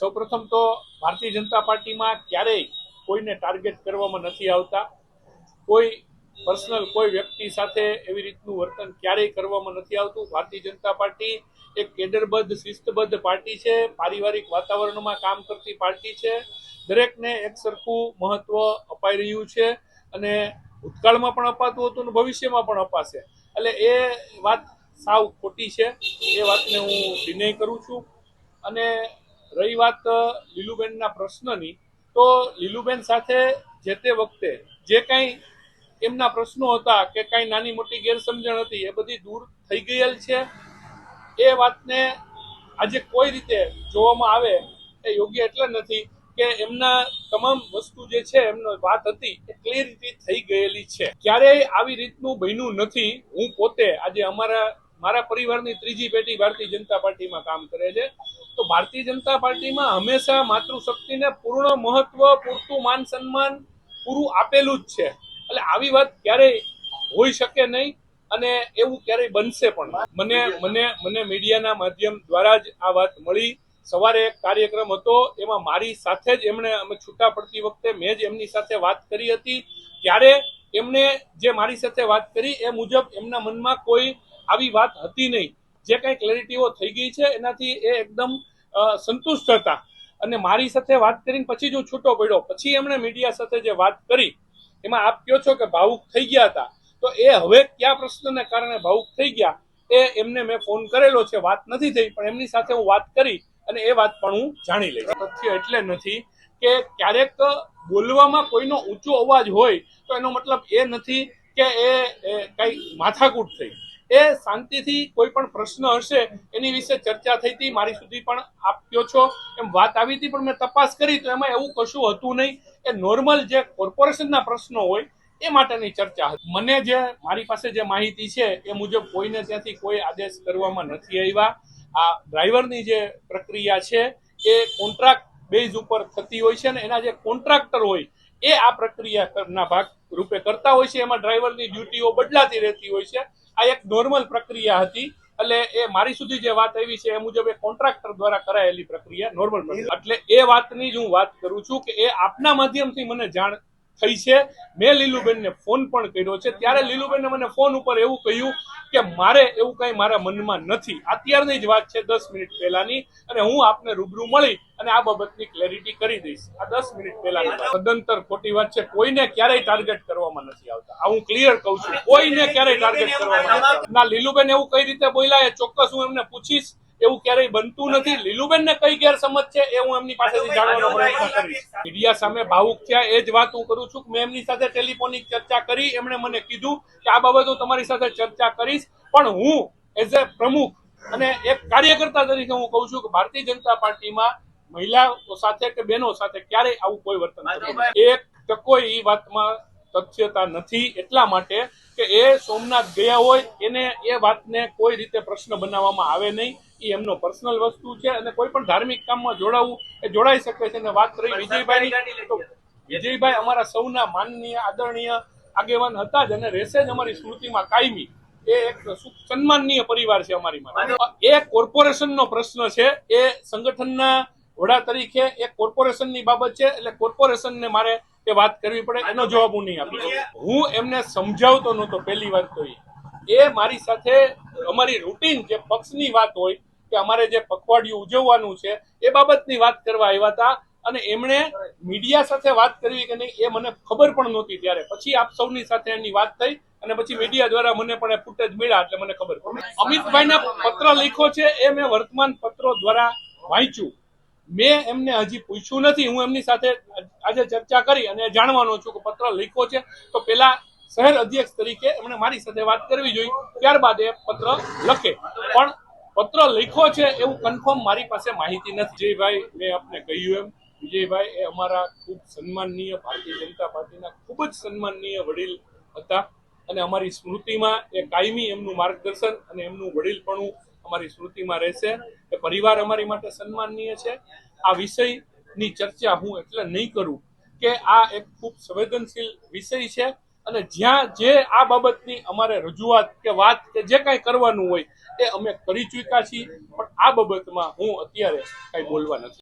સૌપ્રથમ તો ભારતીય જનતા પાર્ટીમાં ક્યારેય કોઈને ટાર્ગેટ કરવામાં નથી આવતા. કોઈ પર્સનલ કોઈ વ્યક્તિ સાથે એવી રીતનું વર્તન ક્યારેય કરવામાં નથી આવતું. ભારતીય જનતા પાર્ટી એક કેડરબદ્ધ, શિસ્તબદ્ધ પાર્ટી છે. પારિવારિક વાતાવરણમાં કામ કરતી પાર્ટી છે. દરેકને એક સરખું મહત્વ અપાઈ રહ્યું છે અને ભૂતકાળમાં પણ અપાતું હતું અને ભવિષ્યમાં પણ અપાશે. એટલે એ વાત સાવ ખોટી છે. એ વાતને હું ડિનાય કરું છું. અને રહી વાત લીલુબેનના પ્રશ્નની, તો લીલુબેન સાથે જે તે વખતે જે કાંઈ એમના પ્રશ્નો હતા કે કાંઈ નાની મોટી ગેરસમજણ હતી, એ બધી દૂર થઈ ગયેલ છે. એ વાતને આજે કોઈ રીતે જોવામાં આવે એ યોગ્ય એટલે નથી કે એમના તમામ વસ્તુ જે છે, એમનો વાત હતી એ ક્લિયરિટી થઈ ગયેલી છે. ક્યારેય આવી રીતનું બન્યું નથી. હું પોતે આજે અમારા, મારા પરિવારની ત્રીજી પેઢી ભારતીય જનતા પાર્ટીમાં કામ કરે છે. તો ભારતીય જનતા પાર્ટીમાં હંમેશા માતૃશક્તિને પૂર્ણ મહત્વ, પૂરતું માન સન્માન, પૂરું આપેલું જ છે. એટલે આવી વાત ક્યારેય હોઈ શકે નહીં અને એવું ક્યારેય બનશે પણ. મને મને મને મીડિયાના માધ્યમ દ્વારા જ આ વાત મળી. સવારે એક કાર્યક્રમ હતો, એમાં મારી સાથે જ એમણે, અમે છૂટા પડતી વખતે મેં જ એમની સાથે વાત કરી હતી. ત્યારે એમણે જે મારી સાથે વાત કરી, એ મુજબ એમના મનમાં કોઈ આવી વાત હતી નહીં. જે કંઈ ક્લેરિટીઓ થઈ ગઈ છે, એનાથી એ એકદમ સંતુષ્ટ હતા. અને મારી સાથે વાત કરીને પછી જ છૂટો પડ્યો, પછી એમણે મીડિયા સાથે જે વાત કરી, એમાં આપ કહો છો કે ભાવુક થઈ ગયા હતા. તો એ હવે કયા પ્રશ્નને કારણે ભાવુક થઈ ગયા, એ એમને મેં ફોન કરેલો છે, વાત નથી થઈ, પણ એમની સાથે હું વાત કરી અને એ વાત પણ હું જાણી લઈશ તથ્ય એટલે નથી કે ક્યારેક બોલવામાં કોઈનો ઊંચો અવાજ હોય, તો એનો મતલબ એ નથી કે એ કઈ માથાકૂટ થઈ. એ શાંતિથી કોઈ પણ પ્રશ્ન હશે એની વિશે ચર્ચા થઈ હતી. મારી સુધી પણ આપ્યો છો. એમ વાત આવી હતી, પણ મેં તપાસ કરી તો એમાં એવું કશું હતું નહીં. એ નોર્મલ જે કોર્પોરેશનના પ્રશ્નો હોય એ માટેની ચર્ચા હતી. મને જે, મારી પાસે જે માહિતી છે એ મુજબ કોઈને ત્યાંથી કોઈ આદેશ કરવામાં નથી આવ્યા. આ ડ્રાઈવરની જે પ્રક્રિયા છે એ કોન્ટ્રાક્ટ બેઝ ઉપર થતી હોય છે ને એના જે કોન્ટ્રાક્ટર હોય એ આ પ્રક્રિયાના ભાગ રૂપે કરતા હોય છે. એમાં ડ્રાઈવરની ડ્યુટીઓ બદલાતી રહેતી હોય છે. આ એક નોર્મલ પ્રક્રિયા હતી. એટલે એ મારી સુધી જે વાત આવી છે એ મુજબ એ કોન્ટ્રાક્ટર દ્વારા કરાયેલી પ્રક્રિયા નોર્મલ એટલે એ વાતની જ હું વાત કરું છું કે એ આપના માધ્યમથી મને જાણ થઈ છે. મેં લીલુબેનને ફોન પણ કર્યો છે. ત્યારે લીલુબેને મને ફોન ઉપર એવું કહ્યું કે મારે એવું કઈ મારા મનમાં નથી. અત્યારની જ વાત છે દસ મિનિટ પહેલાની અને હું આપને રૂબરૂ મળી અને આ બાબતની ક્લેરિટી કરી દઈશ. આ દસ મિનિટ પહેલાની. સદંતર ખોટી વાત છે. કોઈને ક્યારેય ટાર્ગેટ કરવામાં નથી આવતા. આ હું ક્લિયર કહું છું. કોઈને ક્યારેય ટાર્ગેટ કરવામાં ના, લીલુબેન એવું કઈ રીતે બોલ્યા એ ચોક્કસ હું એમને પૂછીશ. એવું ક્યારેય બનતું નથી. લીલુબેન ને કઈ ગેરસમજ છે એ હું એમની પાસેથી જાણવાનો પ્રયત્ન કરીશ. મીડિયા સામે ભાવુક થયા એ જ વાત હું કરું છું કે મેં એમની સાથે ટેલિફોનિક ચર્ચા કરી એમણે મને કીધું કે આ બાબત હું તમારી સાથે ચર્ચા કરીશ. પણ હું એઝ એ પ્રમુખ અને એક કાર્યકર્તા તરીકે હું કહું છું કે ભારતીય જનતા પાર્ટીમાં મહિલાઓ સાથે કે બહેનો સાથે ક્યારેય આવું કોઈ વર્તન. એક ટકો એ વાતમાં તથ્યતા નથી એટલા માટે કે એ સોમનાથ ગયા હોય એને એ વાતને કોઈ રીતે પ્રશ્ન બનાવવામાં આવે નહીં. એ એમનો પર્સનલ વસ્તુ છે અને કોઈ પણ ધાર્મિક કામમાં જોડાવું એ જોડાઈ શકે છે. અને વાત રહી વિજયભાઈ વિજયભાઈ અમારા સૌના માનનીય આદરણીય આગેવાન હતા જ અને રહેશે જ અમારી સ્મૃતિમાં કાયમી. એ એક સન્માનનીય પરિવાર છે અમારી માટે. એ કોર્પોરેશનનો પ્રશ્ન છે. એ સંગઠનના વડા તરીકે એ કોર્પોરેશનની બાબત છે. એટલે કોર્પોરેશનને મારે એ વાત કરવી પડે, એનો જવાબ હું નહીં આપી. હું એમને સમજાવતો નહોતો પહેલી વાત તો એ. મારી સાથે અમારી રૂટીન જે પક્ષની વાત હોય, કે અમારે જે પખવાડિયું ઉજવવાનું છે, એ બાબતની વાત કરવા આવ્યા હતા. અને એમણે મીડિયા સાથે વાત કરવી કે નહીં, એ મને ખબર પણ નહોતી ત્યારે. પછી આપ સૌની સાથે એની વાત થઈ અને પછી મીડિયા દ્વારા મને પણ એ ફૂટેજ મળ્યા એટલે મને ખબર પડી. અમિતભાઈને પત્ર લખ્યો છે, એ મેં વર્તમાન પત્રો દ્વારા વાંચ્યું. મેં એમને હજી પૂછ્યું નથી. હું એમની સાથે આજે ચર્ચા કરી અને જાણવાનો છું કે પત્ર લખ્યો છે. તો પેલા શહેર અધ્યક્ષ તરીકે એમણે મારી સાથે વાત કરવી જોઈએ. ત્યારબાદ એ પત્ર લખે. પણ પત્ર લખ્યો છે એવું કન્ફર્મ મારી પાસે માહિતી નથી. વિજયભાઈ, મેં આપને કહ્યું એમ. વિજયભાઈ એ અમારા ખૂબ સન્માનનીય ભારતીય જનતા પાર્ટીના ખૂબ જ સન્માનનીય વડીલ હતા. અને અમારી સ્મૃતિમાં એ કાયમી એમનું માર્ગદર્શન અને એમનું વડીલપણું અમારી સ્મૃતિમાં રહેશે એ પરિવાર અમારી માટે સન્માનનીય છે. આ વિષયની ચર્ચા હું એટલે નહીં કરું કે આ એક ખૂબ સંવેદનશીલ વિષય છે અને જ્યાં જે આ બાબતની અમારે રજૂઆત કે વાત કે જે કાંઈ કરવાનું હોય એ અમે કરી ચૂક્યા છીએ. પણ આ બાબતમાં હું અત્યારે કાંઈ બોલવા નથી